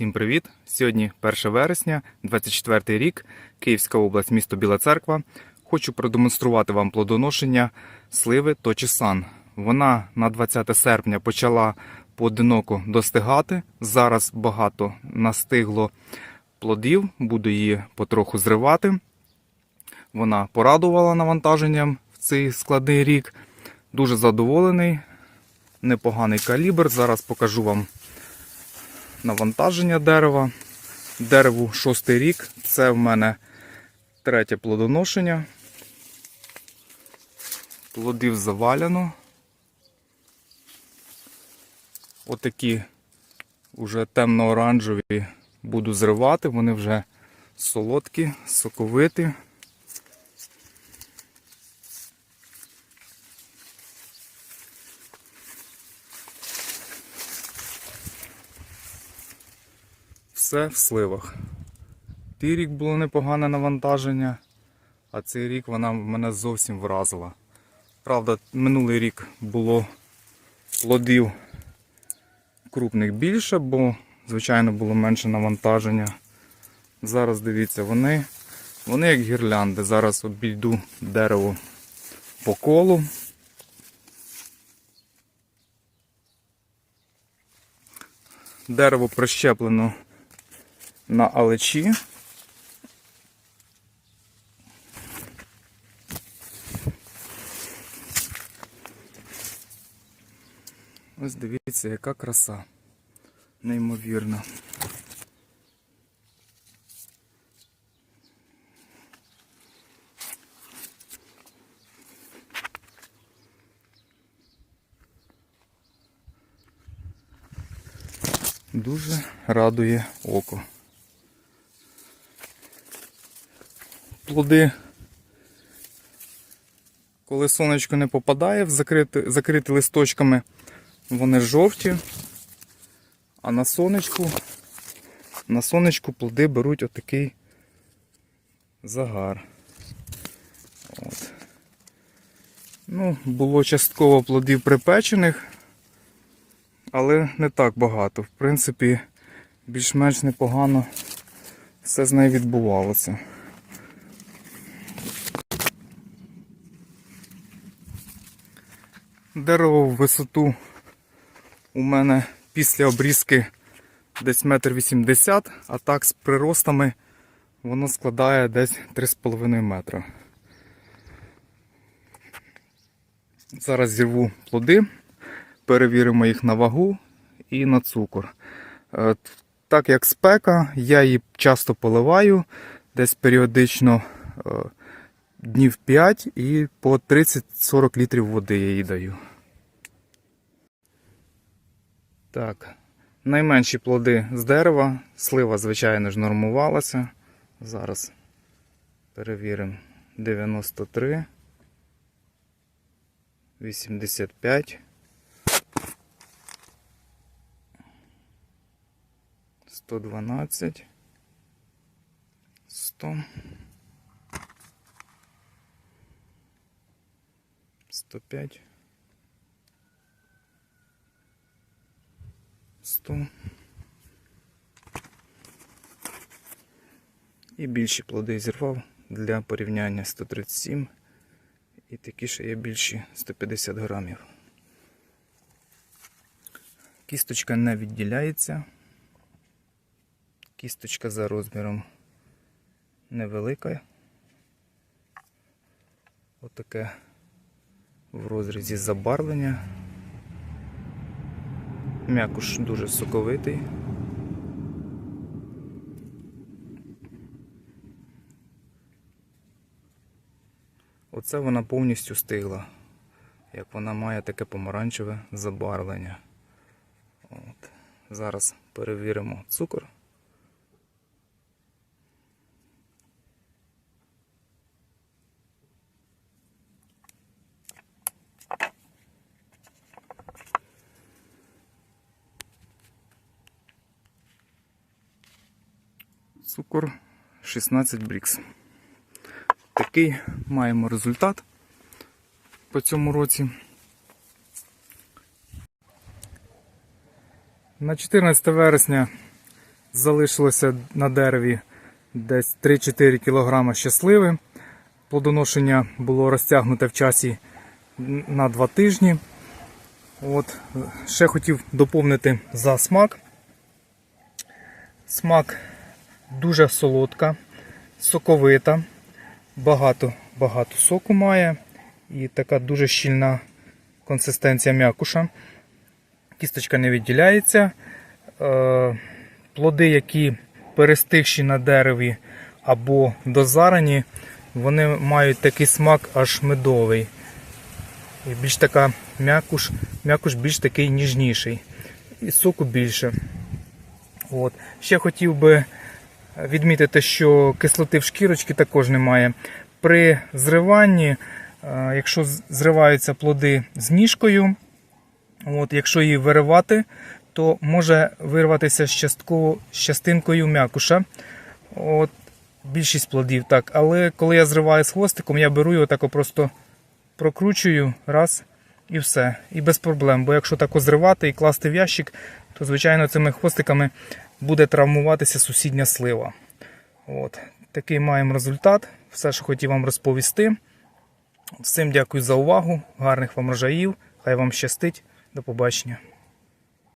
Всім привіт! Сьогодні 1 вересня, 24 рік, Київська область, місто Біла Церква. Хочу продемонструвати вам плодоношення сливи Точісан. Вона на 20 серпня почала поодиноко достигати. Зараз багато настигло плодів, буду її потроху зривати. Вона порадувала навантаженням в цей складний рік. Дуже задоволений, непоганий калібр. Зараз покажу вам навантаження дерева. Дереву шостий рік. Це в мене третє плодоношення. Плодів заваляно. Отакі вже темно-оранжеві буду зривати, вони вже солодкі, соковиті. Все в сливах. Ті рік було непогане навантаження, а цей рік вона мене зовсім вразила. Правда, минулий рік було плодів крупних більше, бо, звичайно, було менше навантаження. Зараз дивіться, вони, вони як гірлянди. Зараз обійду дерево по колу. Дерево прищеплено на алечі. Ось дивіться, яка краса. Неймовірна. Дуже радує око. Плоди, коли сонечко не попадає, в закриті, закриті листочками, вони жовті, а на сонечку, на сонечку плоди беруть отакий загар. От. Ну, було частково плодів припечених, але не так багато. В принципі, більш-менш непогано все з нею відбувалося. Дерево в висоту у мене після обрізки десь метр вісімдесят, а так з приростами воно складає десь 3,5 метра. Зараз зірву плоди, перевіримо їх на вагу і на цукор. Е, Так як спека, я її часто поливаю, десь періодично е, днів 5 і по 30-40 літрів води я їй даю. Так, найменші плоди з дерева. Слива, звичайно ж, нормувалася. Зараз перевіримо 93, 85. 112, 100, 105, 100. І більші плоди зірвав для порівняння 137 і такі ще є більші 150 грамів. Кісточка не відділяється. Кісточка за розміром невелика. Отаке в розрізі забарвлення. М'якуш дуже соковитий. Оце вона повністю стигла, як вона має таке помаранчеве забарвлення. От. Зараз перевіримо цукор. Цукор 16 брікс. Такий маємо результат по цьому році. На 14 вересня залишилося на дереві десь 3-4 кг щасливе. Плодоношення було розтягнуте в часі на 2 тижні. От, ще хотів доповнити за смак. Смак дуже солодка, соковита, багато, багато соку має і така дуже щільна консистенція м'якуша. Кісточка не відділяється. Е, Плоди, які перестигші на дереві або дозарані, вони мають такий смак аж медовий. І більш така м'якуш, м'якуш більш такий ніжніший. І соку більше. От. Ще хотів би відмітити, що кислоти в шкірочці також немає. При зриванні, е, якщо зриваються плоди з ніжкою, от, якщо її виривати, то може вирватися з, частково, з частинкою м'якуша. От, більшість плодів так. Але коли я зриваю з хвостиком, я беру його так просто прокручую раз і все. І без проблем. Бо якщо так зривати і класти в ящик, то звичайно цими хвостиками буде травмуватися сусідня слива. От. Такий маємо результат. Все, що хотів вам розповісти. Всім дякую за увагу. Гарних вам рожаїв. Хай вам щастить. До побачення.